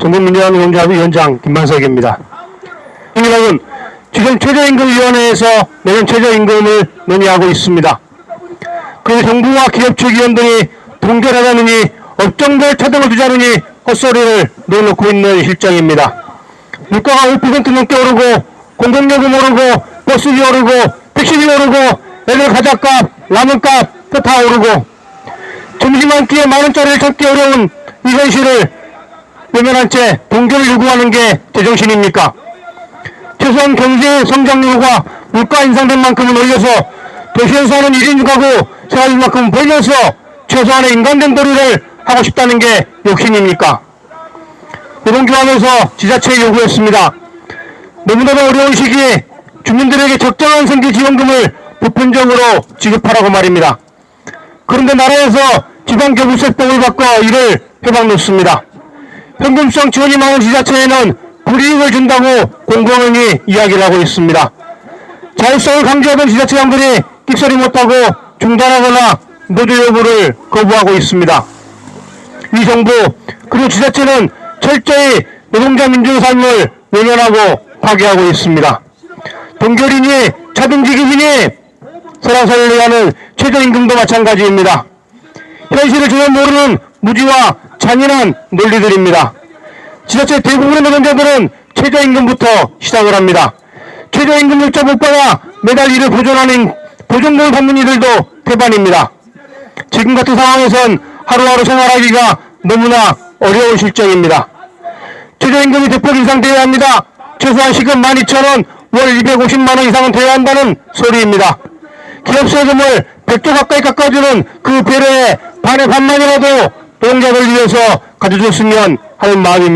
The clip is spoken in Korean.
전국민주당 원자부 위원장 김만석입니다. 민주당은 지금 최저임금위원회에서 내년 최저임금을 논의하고 있습니다. 그리고 정부와 기업 측 위원들이 동결하자느니 업종별 차등을 두자느니 헛소리를 내놓고 있는 실정입니다. 물가가 5% 넘게 오르고 공공요금 오르고 버스비 오르고 택시비 오르고 애들 과자값, 라면값 또다 오르고 점심 한 끼에 만 원짜리를 찾기 어려운 이 현실을 외면한 채 동결을 요구하는 게 제정신입니까? 최소한 경제 성장률과 물가 인상된 만큼은 올려서 도시에서 하는 1인 가구 생활비만큼 벌면서 최소한의 인간된 도리를 하고 싶다는 게 욕심입니까? 노동조합에서 지자체에 요구했습니다. 너무나도 어려운 시기에 주민들에게 적정한 생계 지원금을 보편적으로 지급하라고 말입니다. 그런데 나라에서 지방교부세법을 바꿔 이를 해박 놓습니다. 현금성 지원이 많은 지자체에는 불이익을 준다고 공공연히 이야기를 하고 있습니다. 자율성을 강조하던 지자체장들이 끽소리 못하고 중단하거나 노조 여부를 거부하고 있습니다. 이 정부 그리고 지자체는 철저히 노동자 민주의 삶을 외면하고 파괴하고 있습니다. 동결이니 차등지급이니 설랑설레 하는 최저임금도 마찬가지입니다. 현실을 전혀 모르는 무지와 잔인한 논리들입니다. 지자체 대부분의 노동자들은 최저임금부터 시작을 합니다. 최저임금 물자 못 받아 매달 일을 보존하는 보존금을 받는 이들도 대반입니다. 지금 같은 상황에선 하루하루 생활하기가 너무나 어려운 실정입니다. 최저임금이 대폭 인상되어야 합니다. 최소한 시급 12,000원, 월 250만원 이상은 돼야 한다는 소리입니다. 기업 세금을 100조 가까이 깎아주는 그 배려에 반의 반만이라도 노동자들 위해서 가져줬으면 하는 마음입니다.